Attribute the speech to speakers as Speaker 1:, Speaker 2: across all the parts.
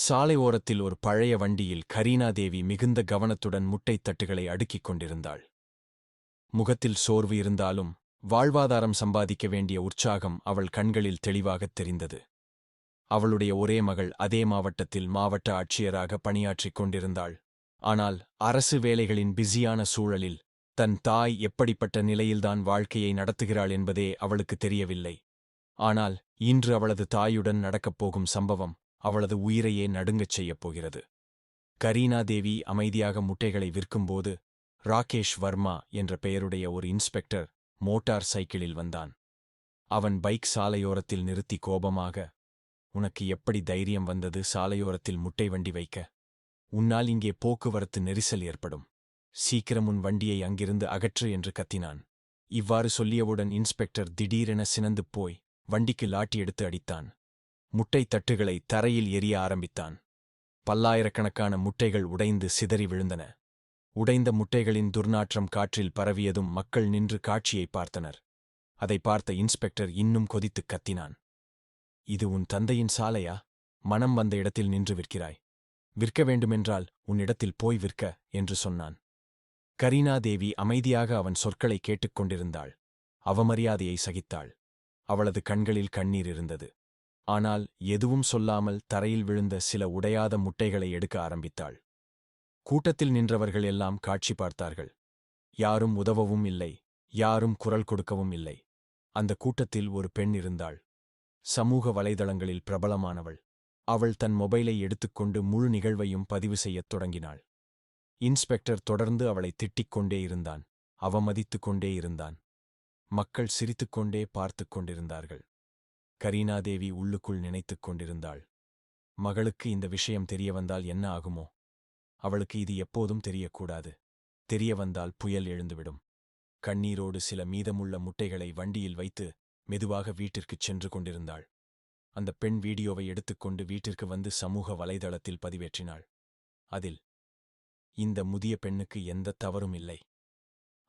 Speaker 1: சாலை ஓரத்தில் ஒரு பழைய வண்டியில் கரீனா தேவி மிகுந்த கவனத்துடன் முட்டைத் தட்டுகளை அடுக்கிக் கொண்டிருந்தாள். முகத்தில் சோர்வு இருந்தாலும் வாழ்வாதாரம் சம்பாதிக்க வேண்டிய உற்சாகம் அவள் கண்களில் தெளிவாகத் தெரிந்தது. அவளுடைய ஒரே மகள் அதே மாவட்டத்தில் மாவட்ட ஆட்சியராக பணியாற்றிக் கொண்டிருந்தாள். ஆனால் அரசு வேலைகளின் பிஸியான சூழலில் தன் தாய் எப்படிப்பட்ட நிலையில்தான் வாழ்க்கையை நடத்துகிறாள் என்பதே அவளுக்கு தெரியவில்லை. ஆனால் இன்று அவளது தாயுடன் நடக்கப் போகும் சம்பவம் அவளது உயிரையே நடுங்கச் செய்யப் போகிறது. கரீனா தேவி அமைதியாக முட்டைகளை விற்கும்போது ராகேஷ் வர்மா என்ற பெயருடைய ஒரு இன்ஸ்பெக்டர் மோட்டார் சைக்கிளில் வந்தான். அவன் பைக் சாலையோரத்தில் நிறுத்தி கோபமாக உனக்கு எப்படி தைரியம் வந்தது சாலையோரத்தில் முட்டை வண்டி வைக்க? உன்னால் இங்கே போக்குவரத்து நெரிசல் ஏற்படும். சீக்கிரம் உன் வண்டியை அங்கிருந்து அகற்று என்று கத்தினான். இவ்வாறு சொல்லியவுடன் இன்ஸ்பெக்டர் திடீரென சினந்து போய் வண்டிக்கு லாட்டி எடுத்து அடித்தான். முட்டை தட்டுகளை தரையில் எரிய ஆரம்பித்தான். பல்லாயிரக்கணக்கான முட்டைகள் உடைந்து சிதறி விழுந்தன. உடைந்த முட்டைகளின் துர்நாற்றம் காற்றில் பரவியதும் மக்கள் நின்று காட்சியை பார்த்தனர். அதை பார்த்த இன்ஸ்பெக்டர் இன்னும் கொதித்துக் கத்தினான். இது உன் தந்தையின் சாலையா? மனம் வந்த இடத்தில் நின்று விற்கிறாய். விற்க வேண்டுமென்றால் உன்னிடத்தில் போய் விற்க என்று சொன்னான். கரீனா தேவி அமைதியாக அவன் சொற்களை கேட்டுக்கொண்டிருந்தாள் அவமரியாதையை சகித்தாள். அவளது கண்களில் கண்ணீர் இருந்தது. ஆனால் எதுவும் சொல்லாமல் தரையில் விழுந்த சில உடையாத முட்டைகளை எடுக்க ஆரம்பித்தாள். கூட்டத்தில் நின்றவர்கள் எல்லாம் காட்சி பார்த்தார்கள். யாரும் உதவவும் இல்லை யாரும் குரல் கொடுக்கவும் இல்லை. அந்த கூட்டத்தில் ஒரு பெண் இருந்தாள். சமூக வலைதளங்களில் பிரபலமானவள். அவள் தன் மொபைலை எடுத்துக்கொண்டு முழு நிகழ்வையும் பதிவு செய்யத் தொடங்கினாள். இன்ஸ்பெக்டர் தொடர்ந்து அவளை திட்டிக் கொண்டே இருந்தான் அவமதித்துக் கொண்டே இருந்தான். மக்கள் சிரித்துக்கொண்டே பார்த்துக் கொண்டிருந்தார்கள். கரீனாதேவி உள்ளுக்குள் நினைத்துக் கொண்டிருந்தாள். மகளுக்கு இந்த விஷயம் தெரிய வந்தால் என்ன ஆகுமோ? அவளுக்கு இது எப்போதும் தெரியக்கூடாது. தெரிய வந்தால் புயல் எழுந்துவிடும். கண்ணீரோடு சில மீதமுள்ள முட்டைகளை வண்டியில் வைத்து மெதுவாக வீட்டிற்குச் சென்று கொண்டிருந்தாள். அந்த பெண் வீடியோவை எடுத்துக்கொண்டு வீட்டிற்கு வந்து சமூக வலைதளத்தில் பதிவேற்றினாள். அதில் இந்த முதிய பெண்ணுக்கு எந்த தவறும் இல்லை.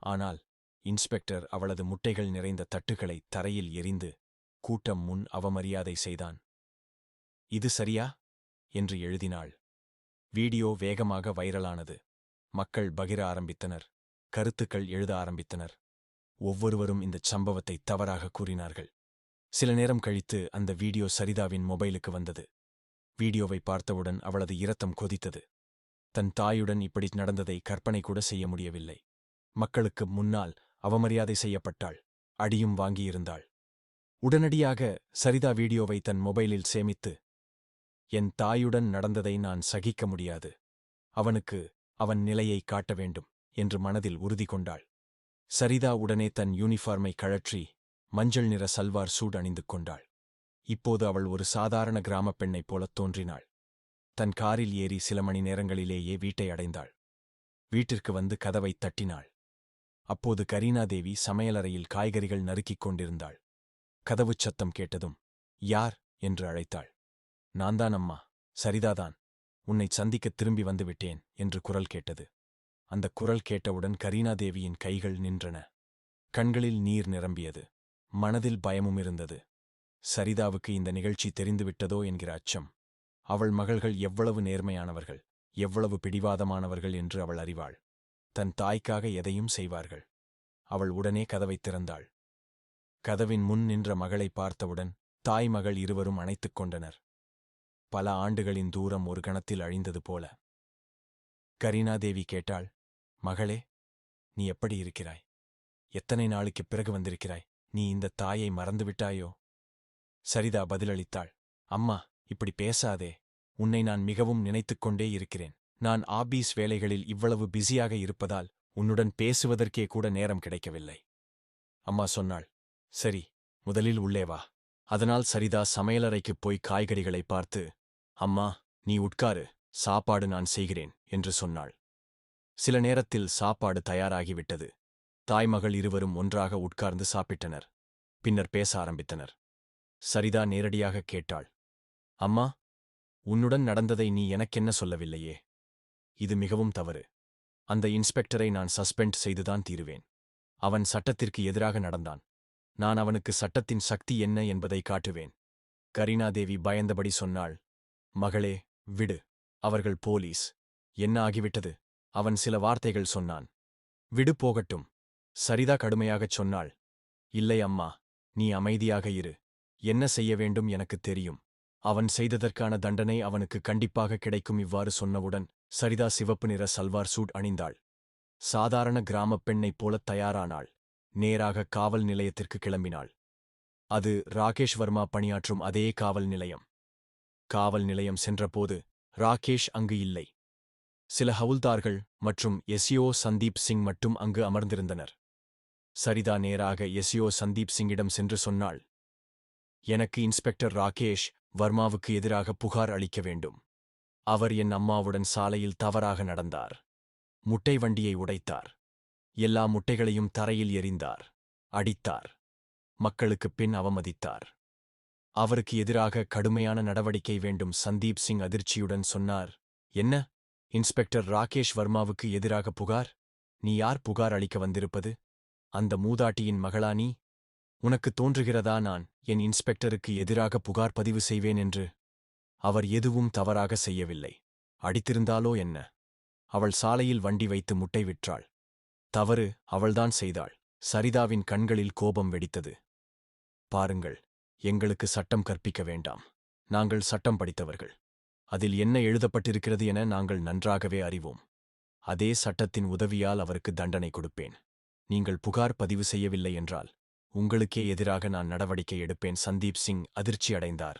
Speaker 1: ஆனால் இன்ஸ்பெக்டர் அவளது முட்டைகள் நிறைந்த தட்டுகளை தரையில் எறிந்து கூட்டம் முன் அவமரியாதை செய்தான். இது சரியா? என்று எழுதினாள். வீடியோ வேகமாக வைரலானது. மக்கள் பகிர ஆரம்பித்தனர். கருத்துக்கள் எழுத ஆரம்பித்தனர். ஒவ்வொருவரும் இந்தச் சம்பவத்தை தவறாக கூறினார்கள். சில நேரம் கழித்து அந்த வீடியோ சரிதாவின் மொபைலுக்கு வந்தது. வீடியோவை பார்த்தவுடன் அவளது இரத்தம் கொதித்தது. தன் தாயுடன் இப்படி நடந்ததை கற்பனை கூட செய்ய முடியவில்லை. மக்களுக்கு முன்னால் அவமரியாதை செய்யப்பட்டாள். அடியும் வாங்கியிருந்தாள். உடனடியாக சரிதா வீடியோவை தன் மொபைலில் சேமித்து என் தாயுடன் நடந்ததை நான் சகிக்க முடியாது. அவனுக்கு அவன் நிலையை காட்ட வேண்டும் என்று மனதில் உறுதி கொண்டாள். சரிதா உடனே தன் யூனிஃபார்மை கழற்றி மஞ்சள் நிற சல்வார் சூட் அணிந்து கொண்டாள். இப்போது அவள் ஒரு சாதாரண கிராமப் பெண்ணைப் போலத் தோன்றினாள். தன் காரில் ஏறி சில மணி நேரங்களிலேயே வீட்டை அடைந்தாள். வீட்டிற்கு வந்து கதவைத் தட்டினாள். அப்போது கரீனா தேவி சமையலறையில் காய்கறிகள் நறுக்கிக் கொண்டிருந்தாள். கதவுச் சத்தம் கேட்டதும் யார்? என்று அழைத்தாள். நான்தான் அம்மா. சரிதாதான் உன்னை சந்திக்கத் திரும்பி வந்துவிட்டேன் என்று குரல் கேட்டது. அந்த குரல் கேட்டவுடன் கரீனா தேவியின் கைகள் நின்றன. கண்களில் நீர் நிரம்பியது. மனதில் பயமும் இருந்தது. சரிதாவுக்கு இந்த நிகழ்ச்சி தெரிந்துவிட்டதோ என்கிற அச்சம். அவள் மகள்கள் எவ்வளவு நேர்மையானவர்கள் எவ்வளவு பிடிவாதமானவர்கள் என்று அவள் அறிவாள். தன் தாய்க்காக எதையும் செய்வார்கள். அவள் உடனே கதவைத் திறந்தாள். கதவின் முன் நின்ற மகளை பார்த்தவுடன் தாய் மகள் இருவரும் அணைத்துக் கொண்டனர். பல ஆண்டுகளின் தூரம் ஒரு கணத்தில் அழிந்தது போல. கரீனாதேவி கேட்டாள் மகளே நீ எப்படி இருக்கிறாய்? எத்தனை நாளுக்குப் பிறகு வந்திருக்கிறாய்? நீ இந்த தாயை மறந்துவிட்டாயோ? சரிதா பதிலளித்தாள் அம்மா இப்படி பேசாதே. உன்னை நான் மிகவும் நினைத்துக் கொண்டே இருக்கிறேன். நான் ஆபீஸ் வேலைகளில் இவ்வளவு பிஸியாக இருப்பதால் உன்னுடன் பேசுவதற்கே கூட நேரம் கிடைக்கவில்லை. அம்மா சொன்னாள் சரி முதலில் உள்ளே வா. அதனால் சரிதா சமையலறைக்குப் போய் காய்கறிகளை பார்த்து அம்மா நீ உட்காரு சாப்பாடு நான் செய்கிறேன் என்று சொன்னாள். சில நேரத்தில் சாப்பாடு தயாராகிவிட்டது. தாய்மகள் இருவரும் ஒன்றாக உட்கார்ந்து சாப்பிட்டனர். பின்னர் பேச ஆரம்பித்தனர். சரிதா நேரடியாக கேட்டாள். அம்மா உன்னுடன் நடந்ததை நீ எனக்கென்ன சொல்லவில்லையே? இது மிகவும் தவறு. அந்த இன்ஸ்பெக்டரை நான் சஸ்பெண்ட் செய்துதான் தீருவேன். அவன் சட்டத்திற்கு எதிராக நடந்தான். நான் அவனுக்கு சட்டத்தின் சக்தி என்ன என்பதை காட்டுவேன். கரீனாதேவி பயந்தபடி சொன்னாள் மகளே விடு. அவர்கள் போலீஸ். என்ன ஆகிவிட்டது? அவன் சில வார்த்தைகள் சொன்னான். விடு போகட்டும். சரிதா கடுமையாகச் சொன்னாள் இல்லை அம்மா நீ அமைதியாக இரு. என்ன செய்ய வேண்டும் எனக்குத் தெரியும். அவன் செய்ததற்கான தண்டனை அவனுக்கு கண்டிப்பாக கிடைக்கும் இவ்வாறு சொன்னவுடன் சரிதா சிவப்பு நிற சல்வார் சூட் அணிந்தாள். சாதாரண கிராமப் பெண்ணைப் போலத் தயாரானாள். நேராக காவல் நிலையத்திற்கு கிளம்பினாள். அது ராகேஷ் வர்மா பணியாற்றும் அதே காவல் நிலையம். காவல் நிலையம் சென்றபோது ராகேஷ் அங்கு இல்லை. சில ஹவுல்தார்கள் மற்றும் எஸ்யோ சந்தீப் சிங் மட்டும் அங்கு அமர்ந்திருந்தனர். சரிதா நேராக எஸ்யோ சந்தீப் சிங்கிடம் சென்று சொன்னாள் எனக்கு இன்ஸ்பெக்டர் ராகேஷ் வர்மாவுக்கு எதிராக புகார் அளிக்க வேண்டும். அவர் என் அம்மாவுடன் சாலையில் தவறாக நடந்தார். முட்டை வண்டியை உடைத்தார். எல்லா முட்டைகளையும் தரையில் எறிந்தார். அடித்தார். மக்களுக்குப் பின் அவமதித்தார். அவருக்கு எதிராக கடுமையான நடவடிக்கை வேண்டும். சந்தீப் சிங் அதிர்ச்சியுடன் சொன்னார் என்ன? இன்ஸ்பெக்டர் ராகேஷ் வர்மாவுக்கு எதிராக புகார்? நீ யார் புகார் அளிக்க வந்திருப்பது? அந்த மூதாட்டியின் மகளா நீ? உனக்கு தோன்றுகிறதா நான்? என் இன்ஸ்பெக்டருக்கு எதிராக புகார் பதிவு செய்வேன் என்று? அவர் எதுவும் தவறாக செய்யவில்லை. அடித்திருந்தாலோ என்ன? அவள் சாலையில் வண்டி வைத்து முட்டை விற்றாள். தவறு அவள்தான் செய்தாள். சரிதாவின் கண்களில் கோபம் வெடித்தது. பாருங்கள் எங்களுக்கு சட்டம் கற்பிக்க வேண்டாம். நாங்கள் சட்டம் படித்தவர்கள். அதில் என்ன எழுதப்பட்டிருக்கிறது என நாங்கள் நன்றாகவே அறிவோம். அதே சட்டத்தின் உதவியால் அவருக்கு தண்டனை கொடுப்பேன். நீங்கள் புகார் பதிவு செய்யவில்லை என்றால் உங்களுக்கே எதிராக நான் நடவடிக்கை எடுப்பேன். சந்தீப் சிங் அதிர்ச்சி அடைந்தார்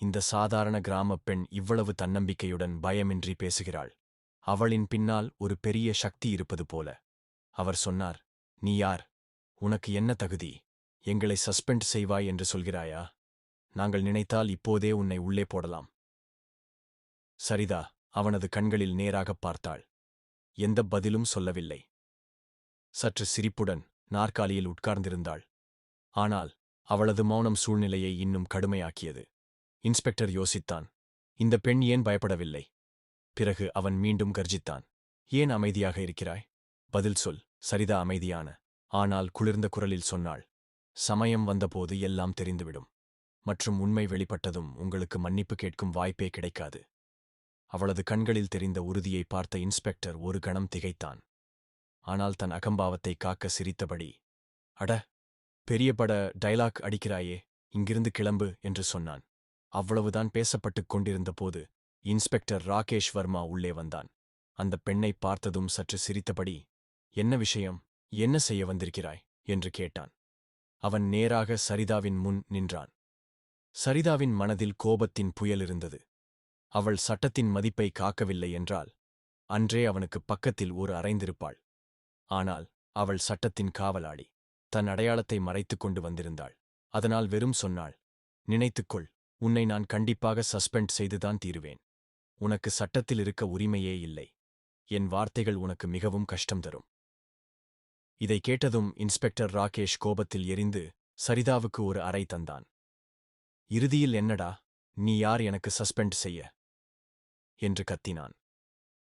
Speaker 1: இந்த சாதாரண கிராமப் பெண் இவ்வளவு தன்னம்பிக்கையுடன் பயமின்றி பேசுகிறாள். அவளின் பின்னால் ஒரு பெரிய சக்தி இருப்பது போல. அவர் சொன்னார் நீ யார்? உனக்கு என்ன தகுதி? எங்களை சஸ்பெண்ட் செய்வாய் என்று சொல்கிறாயா? நாங்கள் நினைத்தால் இப்போதே உன்னை உள்ளே போடலாம். சரிதா அவனது கண்களில் நேராகப் பார்த்தாள். எந்த பதிலும் சொல்லவில்லை. சற்று சிரிப்புடன் நாற்காலியில் உட்கார்ந்திருந்தாள். ஆனால் அவளது மௌனம் சூழ்நிலையை இன்னும் கடுமையாக்கியது. இன்ஸ்பெக்டர் யோசித்தான் இந்த பெண் ஏன் பயப்படவில்லை? பிறகு அவன் மீண்டும் கர்ஜித்தான் ஏன் அமைதியாக இருக்கிறாய்? பதில் சொல் சரிதா அமைதியான. ஆனால் குளிர்ந்த குரலில் சொன்னாள் சமயம் வந்தபோது எல்லாம் தெரிந்துவிடும். மற்றும் உண்மை வெளிப்பட்டதும் உங்களுக்கு மன்னிப்பு கேட்கும் வாய்ப்பே கிடைக்காது. அவளது கண்களில் தெரிந்த உறுதியை பார்த்த இன்ஸ்பெக்டர் ஒரு கணம் திகைத்தான். ஆனால் தன் அகம்பாவத்தை காக்க சிரித்தபடி அட பெரிய பட டைலாக் அடிக்கிறாயே இங்கிருந்து கிளம்பு என்று சொன்னான். அவ்வளவுதான் பேசப்பட்டுக் கொண்டிருந்தபோது இன்ஸ்பெக்டர் ராகேஷ் வர்மா உள்ளே வந்தான். அந்த பெண்ணை பார்த்ததும் சற்று சிரித்தபடி என்ன விஷயம்? என்ன செய்ய வந்திருக்கிறாய்? என்று கேட்டான். அவன் நேராக சரிதாவின் முன் நின்றான். சரிதாவின் மனதில் கோபத்தின் புயல் இருந்தது. அவள் சட்டத்தின் மதிப்பை காக்கவில்லை என்றால் அன்றே அவனுக்கு பக்கத்தில் ஒரு அறைந்திருப்பாள். ஆனால் அவள் சட்டத்தின் காவலாடி தன் அடையாளத்தை மறைத்துக் கொண்டு வந்திருந்தாள். அதனால் வெறும் சொன்னாள் நினைத்துக்கொள் உன்னை நான் கண்டிப்பாக சஸ்பெண்ட் செய்துதான் தீருவேன். உனக்கு சட்டத்தில் இருக்க உரிமையே இல்லை. என் வார்த்தைகள் உனக்கு மிகவும் கஷ்டம் தரும். இதை கேட்டதும் இன்ஸ்பெக்டர் ராகேஷ் கோபத்தில் எரிந்து சரிதாவுக்கு ஒரு அறை தந்தான். இறுதியில் என்னடா? நீ யார் எனக்கு சஸ்பெண்ட் செய்ய என்று கத்தினான்.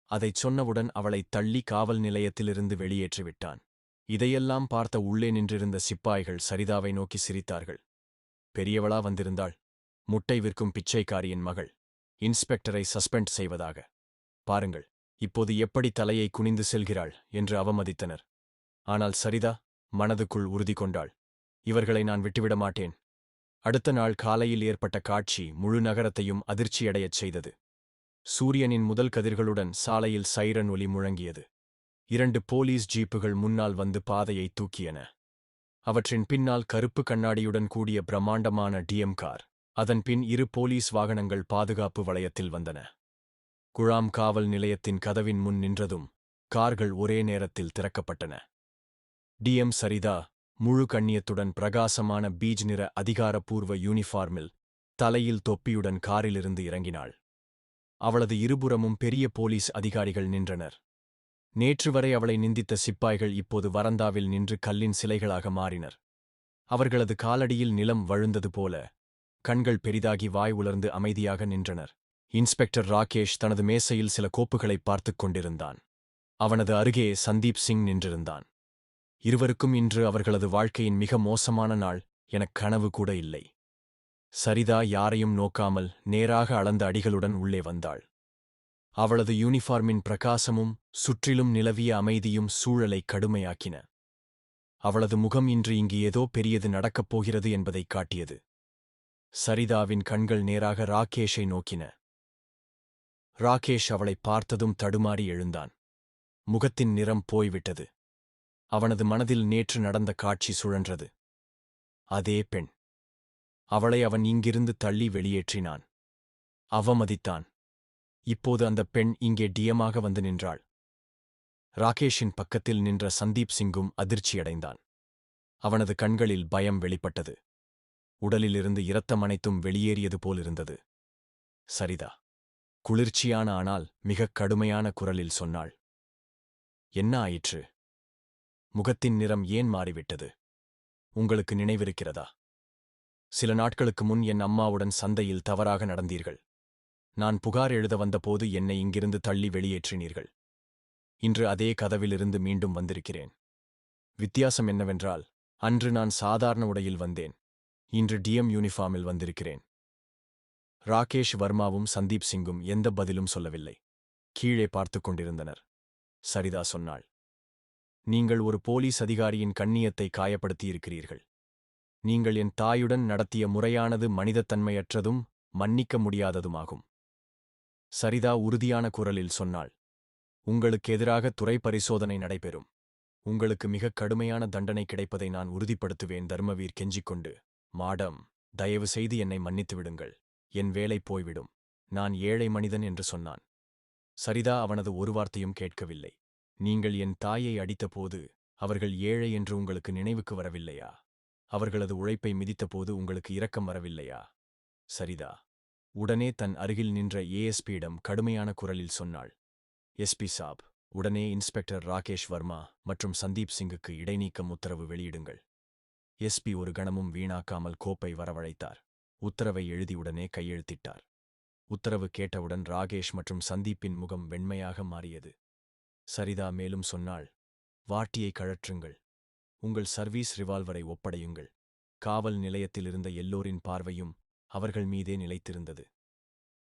Speaker 1: அதைச் சொன்னவுடன் அவளைத் தள்ளி காவல் நிலையத்திலிருந்து வெளியேற்றிவிட்டான். இதையெல்லாம் பார்த்த உள்ளே நின்றிருந்த சிப்பாய்கள் சரிதாவை நோக்கி சிரித்தார்கள். பெரியவளா வந்திருந்தாள். முட்டை விற்கும் பிச்சைக்காரியின் மகள். இன்ஸ்பெக்டரை சஸ்பெண்ட் செய்வதாக. பாருங்கள் இப்போது எப்படி தலையை குனிந்து செல்கிறாள் என்று அவமதித்தனர். ஆனால் சரிதா மனதுக்குள் உறுதி கொண்டாள். இவர்களை நான் விட்டுவிட மாட்டேன். அடுத்த நாள் காலையில் ஏற்பட்ட காட்சி முழு நகரத்தையும் அதிர்ச்சியடையச் செய்தது. சூரியனின் முதல் கதிர்களுடன் சாலையில் சைரன் ஒலி முழங்கியது. இரண்டு போலீஸ் ஜீப்புகள் முன்னால் வந்து பாதையை தூக்கியன. அவற்றின் பின்னால் கருப்பு கண்ணாடியுடன் கூடிய பிரம்மாண்டமான டிஎம் கார். அதன் பின் இரு போலீஸ் வாகனங்கள் பாதுகாப்பு வளையத்தில் வந்தன. குழாம் காவல் நிலையத்தின் கதவின் முன் நின்றதும் கார்கள் ஒரே நேரத்தில் திறக்கப்பட்டன. டிஎம் சரிதா முழு கண்ணியத்துடன் பிரகாசமான பீஜ் நிற அதிகாரப்பூர்வ யூனிஃபார்மில் தலையில் தொப்பியுடன் காரிலிருந்து இறங்கினாள். அவளது இருபுறமும் பெரிய போலீஸ் அதிகாரிகள் நின்றனர். நேற்று வரை அவளை நிந்தித்த சிப்பாய்கள் இப்போது வரந்தாவில் நின்று கல்லின் சிலைகளாக மாறினர். அவர்களது காலடியில் நிலம் வழுந்தது போல கண்கள் பெரிதாகி வாய் உலர்ந்து அமைதியாக நின்றனர். இன்ஸ்பெக்டர் ராகேஷ் தனது மேசையில் சில கோப்புகளை பார்த்துக் கொண்டிருந்தான். அவனது அருகே சந்தீப் சிங் நின்றிருந்தான். இருவருக்கும் இன்று அவர்களது வாழ்க்கையின் மிக மோசமான நாள் எனக் கனவு கூட இல்லை. சரிதா யாரையும் நோக்காமல் நேராக அளந்த அடிகளுடன் உள்ளே வந்தாள். அவளது யூனிஃபார்மின் பிரகாசமும் சுற்றிலும் நிலவிய அமைதியும் சூழலை கடுமையாக்கின. அவளது முகம் இன்று இங்கு ஏதோ பெரியது நடக்கப் போகிறது என்பதைக் காட்டியது. சரிதாவின் கண்கள் நேராக ராகேஷை நோக்கின. ராகேஷ் அவளைப் பார்த்ததும் தடுமாறி எழுந்தான். முகத்தின் நிறம் போய்விட்டது. அவனது மனதில் நேற்று நடந்த காட்சி சுழன்றது. அதே பெண். அவளை அவன் இங்கிருந்து தள்ளி வெளியேற்றினான். அவமதித்தான். இப்போது அந்த பெண் இங்கே டியமாக வந்து நின்றாள். ராகேஷின் பக்கத்தில் நின்ற சந்தீப் சிங்கும் அதிர்ச்சியடைந்தான். அவனது கண்களில் பயம் வெளிப்பட்டது. உடலிலிருந்து இரத்தம் அனைத்தும் வெளியேறியது போலிருந்தது சரிதா. குளிர்ச்சியான ஆனால் மிகக் கடுமையான குரலில் சொன்னாள். என்ன ஆயிற்று? முகத்தின் நிறம் ஏன் மாறிவிட்டது? உங்களுக்கு நினைவிருக்கிறதா? சில நாட்களுக்கு முன் என் அம்மாவுடன் சந்தையில் தவறாக நடந்தீர்கள். நான் புகார் எழுத வந்தபோது என்னை இங்கிருந்து தள்ளி வெளியேற்றினீர்கள். இன்று அதே கதவிலிருந்து மீண்டும் வந்திருக்கிறேன். வித்தியாசம் என்னவென்றால் அன்று நான் சாதாரண உடையில் வந்தேன். இன்று டிஎம் யூனிஃபார்மில் வந்திருக்கிறேன். ராகேஷ் வர்மாவும் சந்தீப் சிங்கும் எந்த பதிலும் சொல்லவில்லை. கீழே பார்த்துக் கொண்டிருந்தனர். சரிதா சொன்னாள். நீங்கள் ஒரு போலீஸ் அதிகாரியின் கண்ணியத்தை காயப்படுத்தியிருக்கிறீர்கள். நீங்கள் என் தாயுடன் நடத்திய முறையானது மனிதத்தன்மையற்றதும் மன்னிக்க முடியாததுமாகும். சரிதா உறுதியான குரலில் சொன்னாள். உங்களுக்கு எதிராக துறை பரிசோதனை நடைபெறும். உங்களுக்கு மிகக் கடுமையான தண்டனை கிடைப்பதை நான் உறுதிப்படுத்துவேன் தர்மவீர் கெஞ்சிக்கொண்டு. மாடம் தயவு செய்து என்னை மன்னித்து விடுங்கள். என் வேலை போய்விடும் நான் ஏழை மனிதன் என்று சொன்னான். சரிதா அவனது ஒரு வார்த்தையும் கேட்கவில்லை. நீங்கள் என் தாயை அடித்தபோது அவர்கள் ஏழை என்று உங்களுக்கு நினைவுக்கு வரவில்லையா? அவர்களது உழைப்பை மிதித்தபோது உங்களுக்கு இரக்கம் வரவில்லையா? சரிதா. உடனே தன் அருகில் நின்ற ஏஎஸ்பியிடம் கடுமையான குரலில் சொன்னாள். எஸ்பி சாப் உடனே இன்ஸ்பெக்டர் ராகேஷ் வர்மா மற்றும் சந்தீப் சிங்குக்கு இடைநீக்கம் உத்தரவு வெளியிடுங்கள். எஸ்பி ஒரு கணமும் வீணாக்காமல் கோப்பை வரவழைத்தார். உத்தரவை எழுதியுடனே கையெழுத்திட்டார். உத்தரவு கேட்டவுடன் ராகேஷ் மற்றும் சந்தீப்பின் முகம் வெண்மையாக மாறியது. சரிதா மேலும் சொன்னாள். வாட்டியை கழற்றுங்கள். உங்கள் சர்வீஸ் ரிவால்வரை ஒப்படையுங்கள். காவல் நிலையத்தில் இருந்த எல்லோரின் பார்வையும் அவர்கள் மீதே நிலைத்திருந்தது.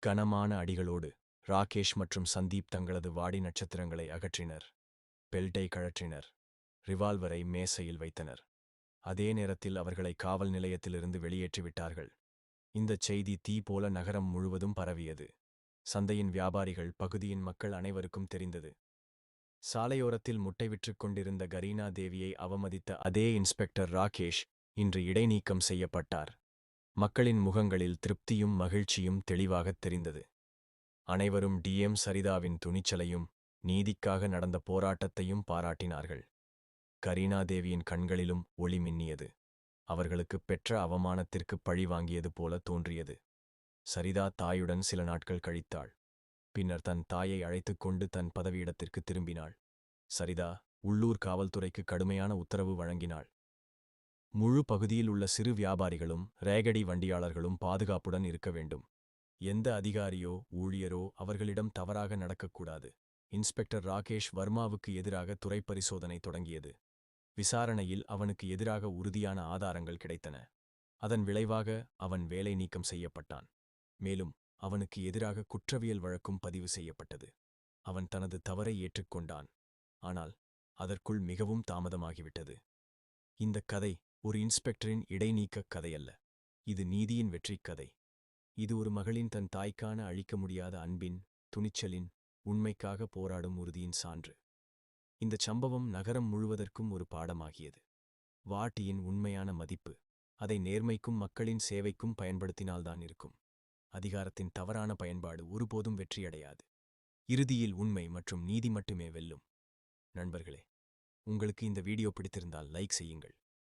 Speaker 1: கனமான அடிகளோடு ராகேஷ் மற்றும் சந்தீப் தங்களது வாடி நட்சத்திரங்களை அகற்றினர். பெல்ட்டை கழற்றினர். ரிவால்வரை மேசையில் வைத்தனர். அதே நேரத்தில் அவர்களை காவல் நிலையத்திலிருந்து வெளியேற்றிவிட்டார்கள் இந்தச் செய்தி தீ போல நகரம் முழுவதும் பரவியது. சந்தையின் வியாபாரிகள் பகுதியின் மக்கள் அனைவருக்கும் தெரிந்தது. சாலையோரத்தில் முட்டை விற்றுக் கொண்டிருந்த கரீனா தேவியை அவமதித்த அதே இன்ஸ்பெக்டர் ராகேஷ் இன்று இடைநீக்கம் செய்யப்பட்டார். மக்களின் முகங்களில் திருப்தியும் மகிழ்ச்சியும் தெளிவாகத் தெரிந்தது. அனைவரும் டிஎம் சரிதாவின் துணிச்சலையும் நீதிக்காக நடந்த போராட்டத்தையும் பாராட்டினார்கள். கரீனா தேவியின் கண்களிலும் ஒளி மின்னியது. அவர்களுக்கு பெற்ற அவமானத்திற்கு பழி வாங்கியது போல தோன்றியது. சரிதா தாயுடன் சில நாட்கள் கழித்தாள். பின்னர் தன் தாயை அழைத்துக் கொண்டு தன் பதவியிடத்திற்கு திரும்பினாள். சரிதா உள்ளூர் காவல்துறைக்கு கடுமையான உத்தரவு வழங்கினாள். முழு பகுதியில் உள்ள சிறு வியாபாரிகளும் ரேகடி வண்டியாளர்களும் பாதுகாப்புடன் இருக்க வேண்டும். எந்த அதிகாரியோ ஊழியரோ அவர்களிடம் தவறாக நடக்கக்கூடாது இன்ஸ்பெக்டர் ராகேஷ் வர்மாவுக்கு எதிராக துறை பரிசோதனை தொடங்கியது. விசாரணையில் அவனுக்கு எதிராக உறுதியான ஆதாரங்கள் கிடைத்தன. அதன் விளைவாக அவன் வேலை நீக்கம் செய்யப்பட்டான். மேலும் அவனுக்கு எதிராக குற்றவியல் வழக்கும் பதிவு செய்யப்பட்டது. அவன் தனது தவறை ஏற்றுக்கொண்டான். ஆனால் அதற்குள் மிகவும் தாமதமாகிவிட்டது. இந்த கதை ஒரு இன்ஸ்பெக்டரின் இடைநீக்கக் கதையல்ல. இது நீதியின் வெற்றிக் கதை. இது ஒரு மகளின் தன் தாய்க்கான அழிக்க முடியாத அன்பின் துணிச்சலின் உண்மைக்காக போராடும் உறுதியின் சான்று. இந்தச் சம்பவம் நகரம் முழுவதற்கும் ஒரு பாடமாகியது. வாட்டியின் உண்மையான மதிப்பு அதை நேர்மைக்கும் மக்களின் சேவைக்கும் பயன்படுத்தினால்தான் இருக்கும். அதிகாரத்தின் தவறான பயன்பாடு ஒருபோதும் வெற்றியடையாது. இறுதியில் உண்மை மற்றும் நீதி மட்டுமே வெல்லும். நண்பர்களே உங்களுக்கு இந்த வீடியோ பிடித்திருந்தால் லைக் செய்யுங்கள்.